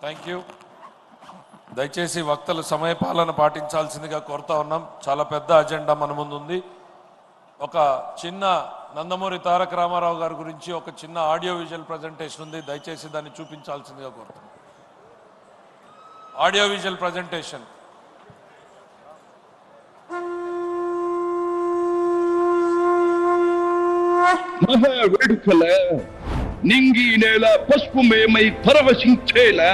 Thank you దయచేసి వక్తలు సమయపాలన పాటించాల్సిందిగా కోరుతా ఉన్నాం. చాలా పెద్ద అజెండా మన ముందు ఉంది ఒక చిన్న నందమూరి తారక రామారావు గారి గురించి ఒక చిన్న ఆడియో విజువల్ ప్రజెంటేషన్ ఉంది. దయచేసి దాన్ని చూపించాల్సిందిగా కోరుతున్నాం. Audio visual presentation. మహా నింగి నేల పసుపుమయమై పరవశించేలా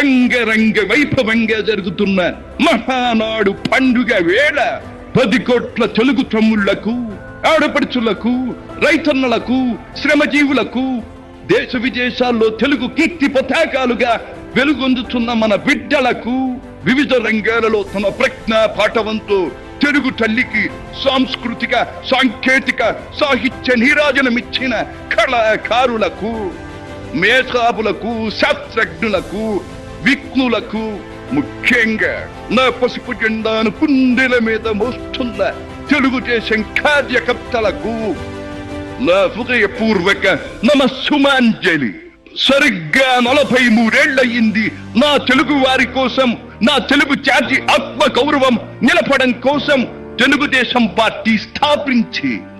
అంగరంగ వైభవంగా జరుగుతున్న మహానాడు పండుగ వేళ పది కోట్ల తెలుగు తమ్ముళ్ళకు ఆడపడుచులకు రైతన్నలకు శ్రమజీవులకు దేశ విదేశాల్లో తెలుగు కీర్తి పతాకాలుగా వెలుగొందుతున్న మన బిడ్డలకు వివిధ రంగాలలో తమ ప్రజ్ఞ పాఠవంతో తెలుగు తల్లికి సాంస్కృతిక సాంకేతిక సాహిత్య నీరాజనమిచ్చిన కళాకారులకు మేధావులకు శాస్త్రజ్ఞులకు విఘ్నులకు ముఖ్యంగా నా పసుపు జెండాను కుండెల మీద మోస్తున్న తెలుగుదేశం కార్యకర్తలకు నా హృదయపూర్వక నమస్సుమాంజలి. సరిగ్గా నలభై మూడేళ్ళయింది నా తెలుగు వారి కోసం నా తెలుగు జాతి ఆత్మ గౌరవం నిలపడం కోసం తెలుగుదేశం పార్టీ స్థాపించి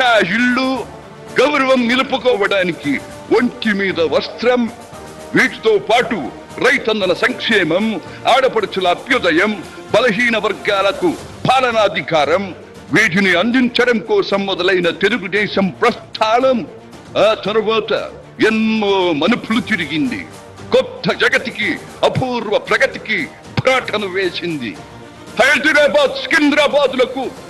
ఇంకా ఇల్లు గౌరవం నిలుపుకోవడానికి ఒంటి మీద వస్త్రం వీటితో పాటు రైతన్నల సంక్షేమం ఆడపడుచుల అభ్యుదయం బలహీన వర్గాలకు పాలనాధికారం వీటిని అందించడం కోసం మొదలైన తెలుగుదేశం ప్రస్థానం. ఆ తరువాత ఎన్నో మనుపులు తిరిగింది. కొత్త జగతికి అపూర్వ ప్రగతికి ప్రాటను వేసింది. హైదరాబాద్ సికింద్రాబాద్లకు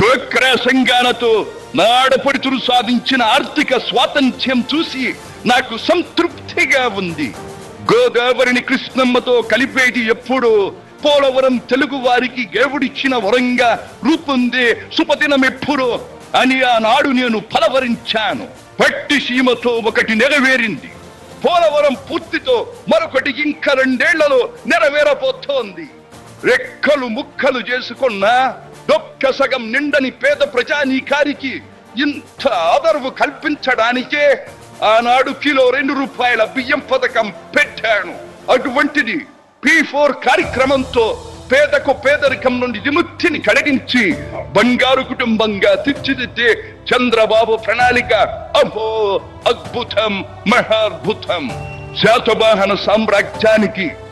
డోక్రా సంఘాలతో సాధించిన ఆర్థిక స్వాతంత్ర్యం చూసి నాకు సంతృప్తిగా ఉంది. గోదావరిని కృష్ణమ్మతో కలిపేది ఎప్పుడో పోలవరం తెలుగు వారికి దేవుడిచ్చిన వరంగా రూపొందే సుపదినం ఎప్పుడో అని ఆనాడు నేను పలవరించాను. పట్టి సీమతో ఒకటి నెరవేరింది. పోలవరం పూర్తితో మరొకటి ఇంకా రెండేళ్ళలో నెరవేరబోతోంది. రెక్కలు ముక్కలు చేసుకున్నా డొక్క సగం నిండని పేద ప్రజానీకారికి ఇంత ఆదరవు కల్పించడానికే ఆనాడు కిలో రెండు రూపాయల బియ్యం పథకం పెట్టాను. అటువంటిది పి ఫోర్ కార్యక్రమంతో పేదకు పేదరికం నుండి విముక్తిని కలిగించి బంగారు కుటుంబంగా తీర్చిదిద్దే చంద్రబాబు ప్రణాళిక. అహో అద్భుతం మహాద్భుతం. శాతవాహన సామ్రాజ్యానికి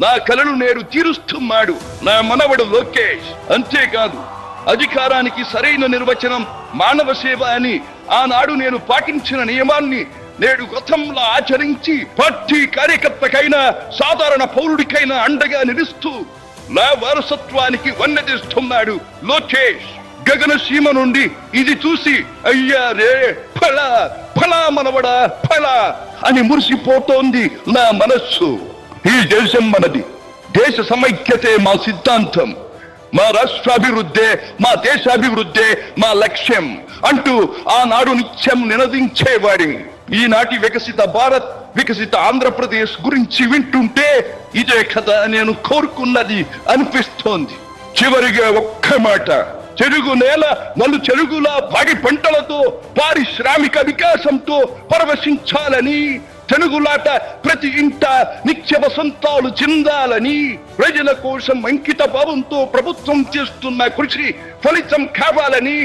నా కలను నేడు తీరుస్తున్నాడు నా మనవడు లోకేష్. అంతేకాదు అధికారానికి సరైన నిర్వచనం మానవ సేవ అని ఆనాడు నేను పాటించిన నియమాన్ని నేడు గతంలో ఆచరించి పార్టీ కార్యకర్తకైనా సాధారణ పౌరుడికైనా అండగా నిలుస్తూ నా వారసత్వానికి వన్నదిస్తున్నాడు లోకేష్. గగన సీమ నుండి ఇది చూసి అయ్యా రే ఫలా ఫలా మనవడా ఫలా అని మురిసిపోతోంది నా మనస్సు. ఈ దేశం మనది దేశ సమైక్యతే మా సిద్ధాంతం మా రాష్ట్రాభివృద్ధే మా దేశాభివృద్ధే మా లక్ష్యం అంటూ ఆనాడు నిత్యం నినదించేవాడి. ఈనాటి వికసిత భారత్ వికసిత ఆంధ్రప్రదేశ్ గురించి వింటుంటే ఇదే కథ నేను కోరుకున్నది అనిపిస్తోంది. చివరిగా ఒక్క మాట చెరుగు నేల నలు చెరుగుల పాడి పంటలతో పారిశ్రామిక వికాసంతో పరవశించాలని తెలుగులాట ప్రతి ఇంట నిత్య వసంతాలు చెందాలని ప్రజల కోసం అంకిత భావంతో ప్రభుత్వం చేస్తున్న కృషి ఫలితం కావాలని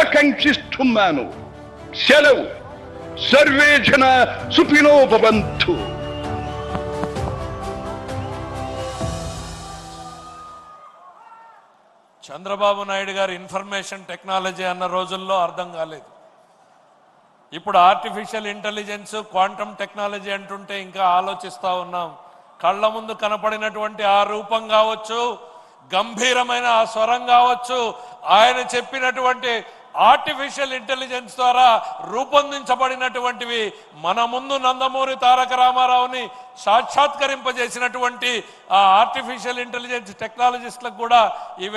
ఆకాంక్షిస్తున్నాను. సెలవు. సర్వే జన సుఖినో భవంతు చంద్రబాబు నాయుడు గారు ఇన్ఫర్మేషన్ టెక్నాలజీ అన్న రోజుల్లో అర్థం కాలేదు. ఇప్పుడు ఆర్టిఫిషియల్ ఇంటెలిజెన్స్ క్వాంటమ్ టెక్నాలజీ అంటుంటే ఇంకా ఆలోచిస్తూ ఉన్నాం. కళ్ళ ముందు కనపడినటువంటి ఆ రూపం కావచ్చు గంభీరమైన ఆ స్వరం కావచ్చు ఆయన చెప్పినటువంటి ఆర్టిఫిషియల్ ఇంటెలిజెన్స్ ద్వారా రూపొందించబడినటువంటివి మన ముందు నందమూరి తారక రామారావుని సాక్షాత్కరింపజేసినటువంటి ఆ ఆర్టిఫిషియల్ ఇంటెలిజెన్స్ టెక్నాలజిస్ట్లకు కూడా ఇవే